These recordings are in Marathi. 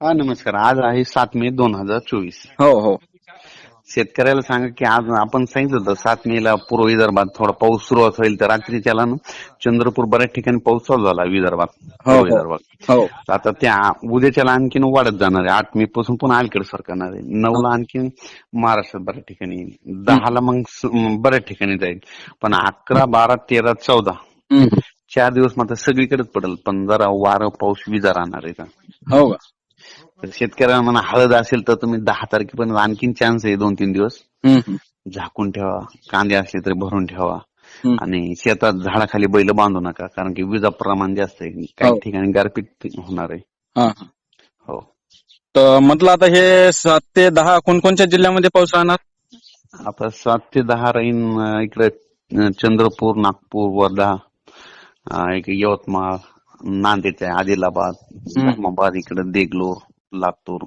हा नमस्कार. आज आहे सात मे दोन हजार चोवीस. हो हो. शेतकऱ्याला सांगा की आज आपण सांगितलं होतं सात मे ला पूर्व विदर्भात थोडा पाऊस सुरुवात होईल तर रात्रीच्याला ना चंद्रपूर बऱ्याच ठिकाणी पाऊस चालू झाला विदर्भात. हो. पूर्व विदर्भात. हो. आता त्या उद्याच्याला आणखीन वाढत जाणार आहे. आठ मे पासून पुन्हा अलीकडे सरकणार आहे. नऊला आणखीन महाराष्ट्रात बऱ्याच ठिकाणी येईल. दहाला मग बऱ्याच ठिकाणी जाईल. पण अकरा बारा तेरा चौदा. चार दिवस मात्र सगळीकडेच पडेल. पण जरा वारं पाऊस विजा राहणार आहे का? हो का? तर शेतकऱ्यांना म्हणा हळद असेल तर तुम्ही दहा तारखेपर्यंत आणखीन चान्स आहे दोन तीन दिवस. झाकून ठेवा कांदे असले तरी भरून ठेवा. आणि शेतात झाडाखाली बैल बांधू नका कारण की विजा प्रमाण जास्त आहे. काही हो. ठिकाणी गारपीट होणार आहे. हा, तर म्हटलं आता हे सात ते दहा कोणकोणत्या जिल्ह्यामध्ये पाऊस राहणार? आता सात ते दहा राहीन इकडे चंद्रपूर नागपूर वर्धा यवतमाळ नांदेड आहे आदिलाबाद इकडे देगलूर. लातूर.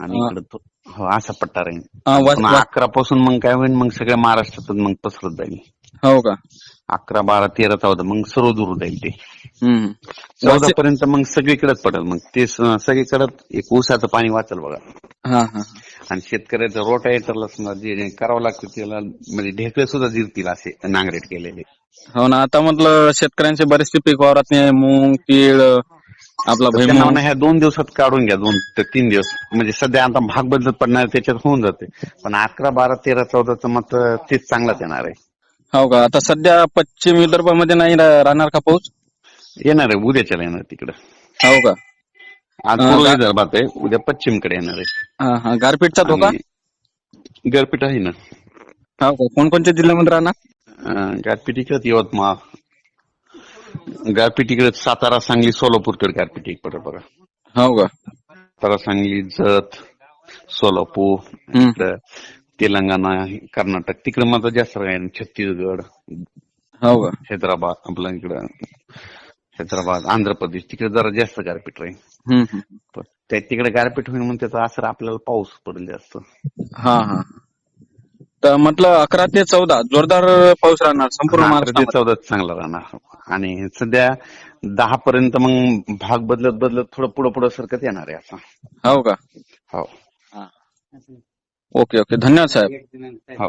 आणि हा. इकडे तो- हो असा पट्टा राहील अकरा पासून मग काय होईल मग सगळ्या महाराष्ट्रातून मग पसरत जाईल. हो का? अकरा बारा तेरा चौदा मग सर्व दूर जाईल ते. चौदा पर्यंत मग सगळीकडेच पडेल. मग ते सगळीकडे एक ऊसाचं पाणी वाचल बघा. हा हा आणि शेतकऱ्याचं रोटायटरला समजा जे करावं लागतं त्याला म्हणजे ढेकळे सुद्धा जिरतील असे नांगरेट केलेले. हो ना आता म्हटलं शेतकऱ्यांचे बरेचसे पीक वावरात मूग तीळ आपला त्यांना म्हणा ह्या दोन दिवसात काढून घ्या दोन ते तीन दिवस. म्हणजे सध्या आता भाग बदलत पडणार त्याच्यात होऊन जाते. पण अकरा बारा तेरा चौदाचं मत तेच चांगलाच येणार आहे. हो का? आता सध्या पश्चिम विदर्भामध्ये नाही रा- राहणार का पाऊस? येणार आहे उद्याच्याला येणार तिकडं. हो का? आज पूर्व विदर्भात आहे उद्या पश्चिमकडे येणार आहे. हा हा. गारपीटचा धोका आणि गारपीट आहे ना. हो का? कोणकोणत्या जिल्ह्यामध्ये राहणार? अं, गारपीट इकडे यवतमाळ. गारपीट इकडे सातारा सांगली सोलापूरकडे गारपीट इकडे बघा. हो का? सातारा सांगली जत सोलापूर. इकडं तेलंगणा कर्नाटक. तिकडे मात्र जास्त राहील छत्तीसगड. हो का? हैदराबाद आपलं इकडं हैदराबाद आंध्र प्रदेश तिकडे जरा जास्त गारपीट राहील. तिकडे गारपीट होईल म्हणून त्याचा असर आपल्याला पाऊस पडेल जास्त हा हा. तर म्हटलं अकरा ते चौदा जोरदार पाऊस राहणार संपूर्ण हा, अकरा ते महाराष्ट्रामध्ये. चौदा चांगला राहणार. आणि सध्या दहा पर्यंत मग भाग बदलत बदलत थोडं पुढं पुढं सरकत येणार आहे असं हो का? हो. Okay okay. धन्यवाद साहेब. हो.